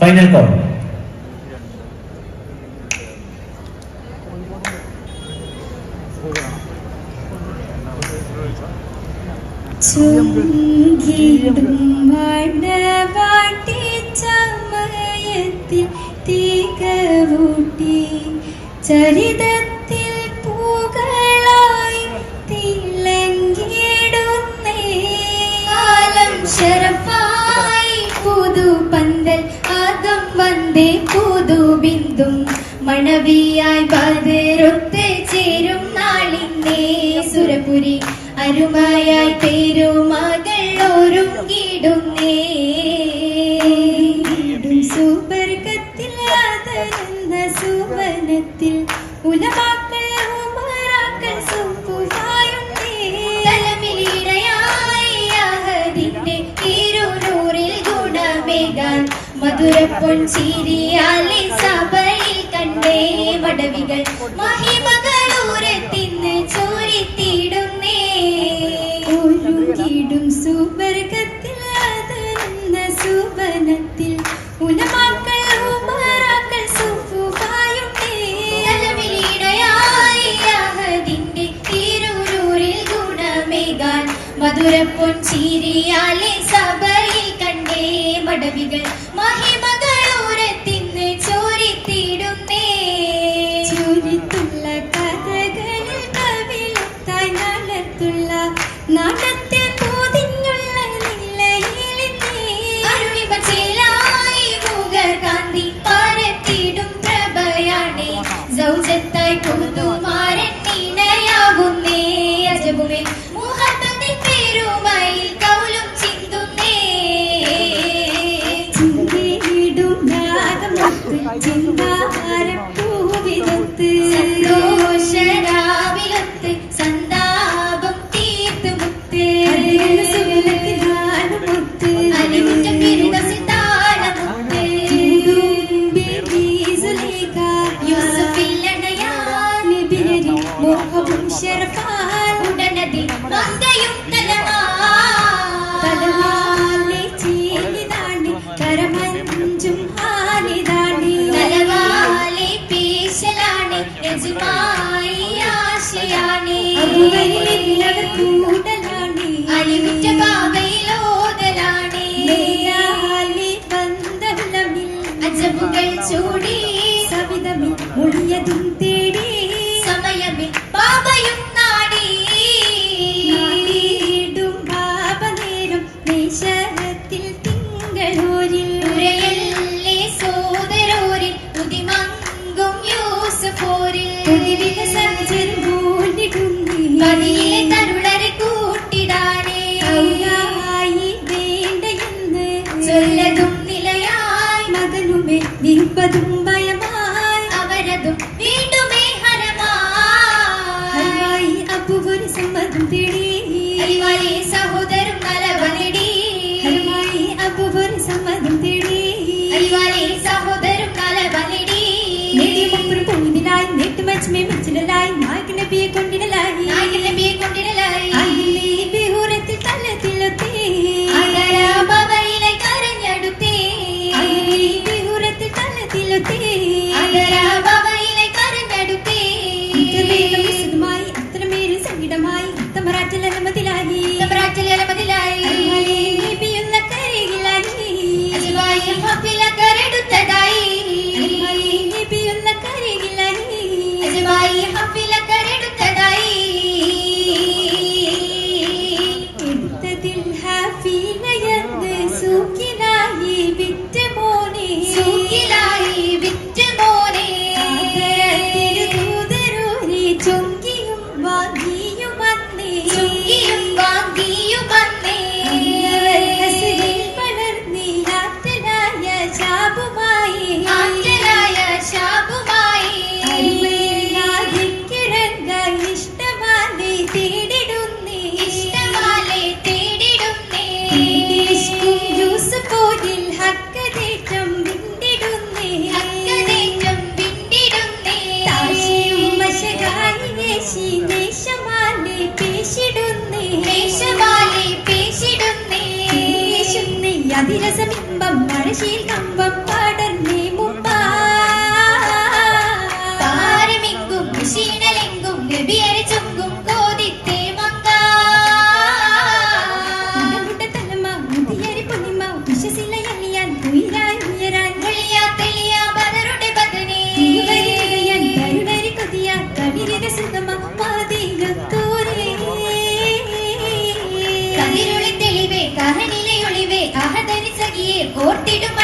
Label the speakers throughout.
Speaker 1: Final call
Speaker 2: ചുങ്കിടും മണവാട്ടി ചരി ഇതും മണവിയായി പതിരൊത്ത് ചേരും നാളിന്നേ. സുരപുരി അരുമായായി പേരുമകൾ ഒരുങ്ങിടുന്നേ. സുബർഗത്തിലാതരുന്ന സുവനത്തിൽ ഉലമാക്കൾ ഉമറാക്കൾ സുപ്പുതായുന്നേ തലമിലിടയായി അഹദിന്റെ തിരുനൂറിൽ മധുരപ്പൊൻ ചിരിയാലേ മടവികൾ മഹിമകളൂരത്തിന്ന് ചോരിത്തിടുന്നേ. ഒഴുകിടും സുവർഗത്തിൽ സുവനത്തിൽ മധുരപ്പൊൻ ചിരിയാലെ സഭയിൽ കണ്ടേ മടവികൾ മഹിമ പുതുമാരൻ ഇണയാകുന്നേ അലിമിറ്റ പാവയിലോതലാണ് ബന്ധമിൽ അജബുകൾ ചൂടി. സവിതമിൽ മുടിയതും തേ Daddy. മനശീൽ കമ്പം പടർന്നേ മുമ്പ. താരമെങ്കും ശീണലെങ്കും ചൊങ്കും കോതിത്തേ മങ്ക. മുട്ട മുതിയരി പൊന്നിമ്മ വിശ്വസില്ല എണ്ണിയാൻ തെളിവേ കഹനിലെ கோர்த்திடும்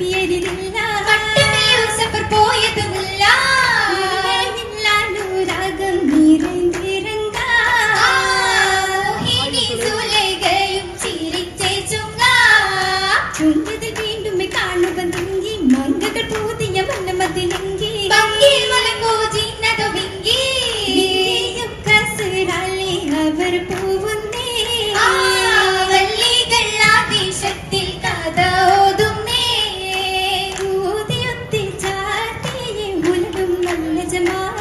Speaker 2: കെട്ടിയരില്ല കട്ടമേൽ സഫർ പോയതുമില്ല നൂരാകം നിറഞ്ഞിരുന്ന സുലകയും ചിരിച്ചേച്ചുങ്ക ചുണ്ടിതിൽ నిజమా?